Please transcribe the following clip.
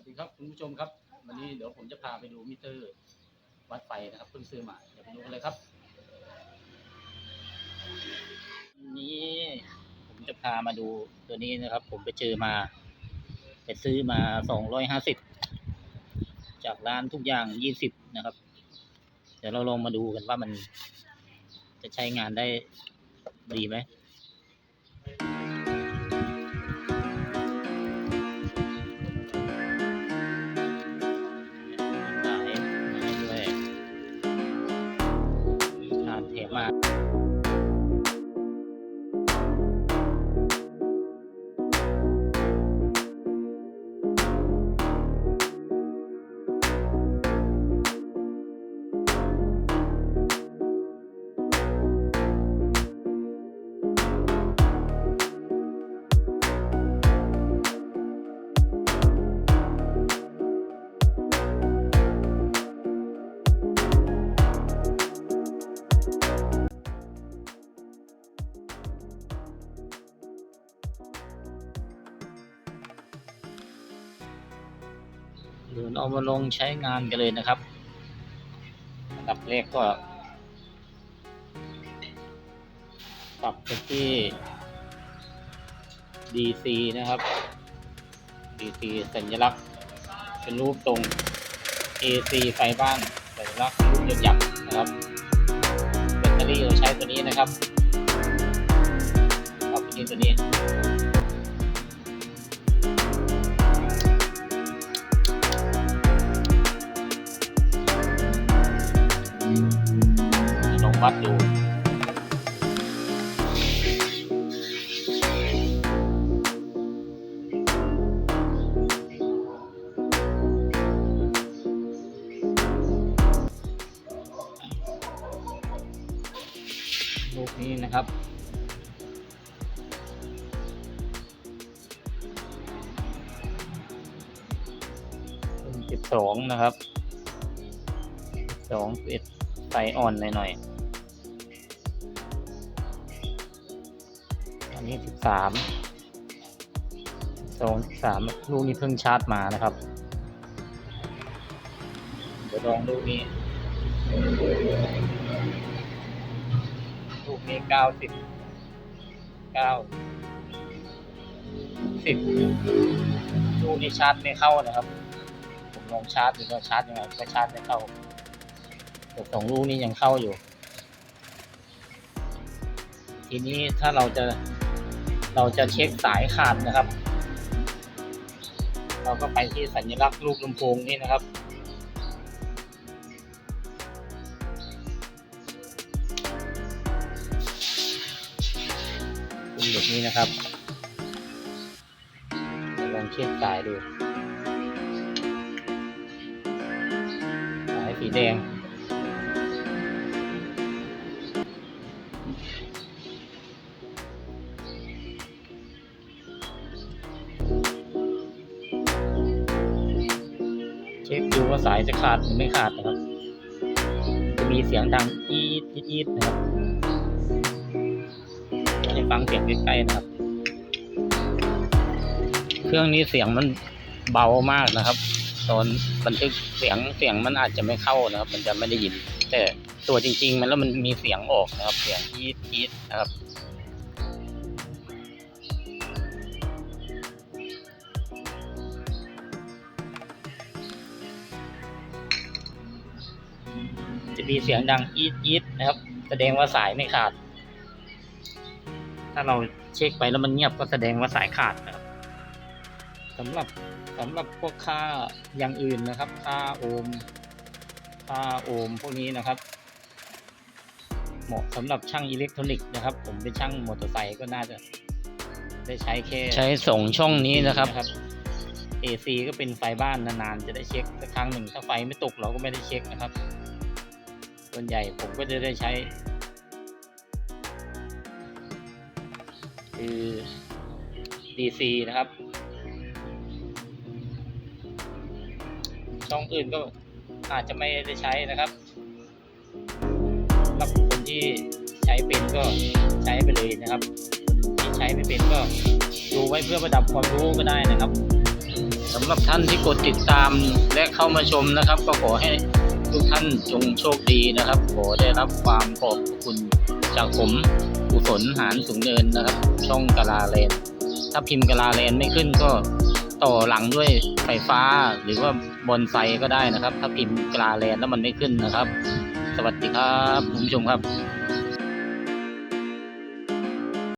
วัสดีครับคุณผู้ชมครับ วันนี้เดี๋ยวผมจะพาไปดูมิเตอร์วัดไฟนะครับเพิ่งซื้อมาเดี๋ยวไปดูกันเลยครับ นี่ผมจะพามาดูตัวนี้นะครับ ผมไปเจอมาไปซื้อมาสองร้อยห้าสิบจากร้านทุกอย่างยี่สิบนะครับ เดี๋ยวเราลองมาดูกันว่ามันจะใช้งานได้ดีไหม เดี๋ยวเอามาลงใช้งานกันเลยนะครับอันดับแรกก็ ปรับไปที่ DC นะครับ DC สัญลักษณ์ เป็นรูปตรง AC ไฟบ้านสัญลักษณ์รูปหยักๆนะครับแบตเตอรี่เราใช้ตัวนี้นะครับปรับไปที่ตัวนี้ วัดดูลูกนี้นะครับสิบสองนะครับสองเอ็ดไฟอ่อนหน่อยๆ อันนี้สิบสามสองสิบสามลูกนี้เพิ่งชาร์จมานะครับ เดี๋ยวลองลูกนี้ ลูกนี้เก้าสิบเก้าสิบลูกนี้ชาร์จไม่เข้านะครับ ผมลองชาร์จดูว่าชาร์จยังไงก็ชาร์จไม่เข้าแต่สองลูกนี้ยังเข้าอยู่ ทีนี้ถ้าเราจะ เราจะเช็คสายขาดนะครับ เราก็ไปที่สัญลักษณ์ลูกลำโพงนี่นะครับเป็นแบบนี้นะครับลองเช็คสายดู สายสีแดง ว่าสายจะขาดหรือไม่ขาดนะครับ จะมีเสียงดังอีดอีดอีดนะครับให้ฟังเสียงใกล้ๆนะครับ เครื่องนี้เสียงมันเบามากนะครับ ตอนบันทึกเสียงเสียงมันอาจจะไม่เข้านะครับ มันจะไม่ได้ยิน แต่ตัวจริง ๆ มันแล้วมันมีเสียงออกนะครับ เสียงอีดอีดนะครับ จะมีเสียงดังอีดอีดนะครับ แสดงว่าสายไม่ขาด ถ้าเราเช็คไปแล้วมันเงียบก็แสดงว่าสายขาดนะครับสำหรับสำหรับพวกค่าอย่างอื่นนะครับ ค่าโอห์มค่าโอห์มพวกนี้นะครับ เหมาะสำหรับช่างอิเล็กทรอนิกส์นะครับ ผมเป็นช่างมอเตอร์ไซค์ก็น่าจะ ได้ใช้แค่ใช้ส่งช่องนี้นะครับ AC ก็เป็นไฟบ้านนานๆ จะได้เช็คสักครั้งหนึ่งถ้าไฟไม่ตกเราก็ไม่ได้เช็คนะครับ ส่วนใหญ่ผมก็จะได้ใช้ คือ DC นะครับ ช่องอื่นก็อาจจะไม่ได้ใช้นะครับสำหรับคนที่ใช้เป็นก็ใช้ไปเลยนะครับที่ใช้ไม่เป็นก็ดูไว้เพื่อประดับความรู้ก็ได้นะครับสำหรับท่านที่กดติดตามและเข้ามาชมนะครับ ก็ขอให้ ทุกท่านจงโชคดีนะครับ ขอได้รับความขอบคุณจากผมกุศลหารสูงเนินนะครับ ช่องกะลาแลน ถ้าพิมพ์กะลาแลนไม่ขึ้นก็ต่อหลังด้วยไฟฟ้าหรือว่าบอนไซก็ได้นะครับ ถ้าพิมพ์กะลาแลนแล้วมันไม่ขึ้นนะครับ สวัสดีครับคุณผู้ชมครับ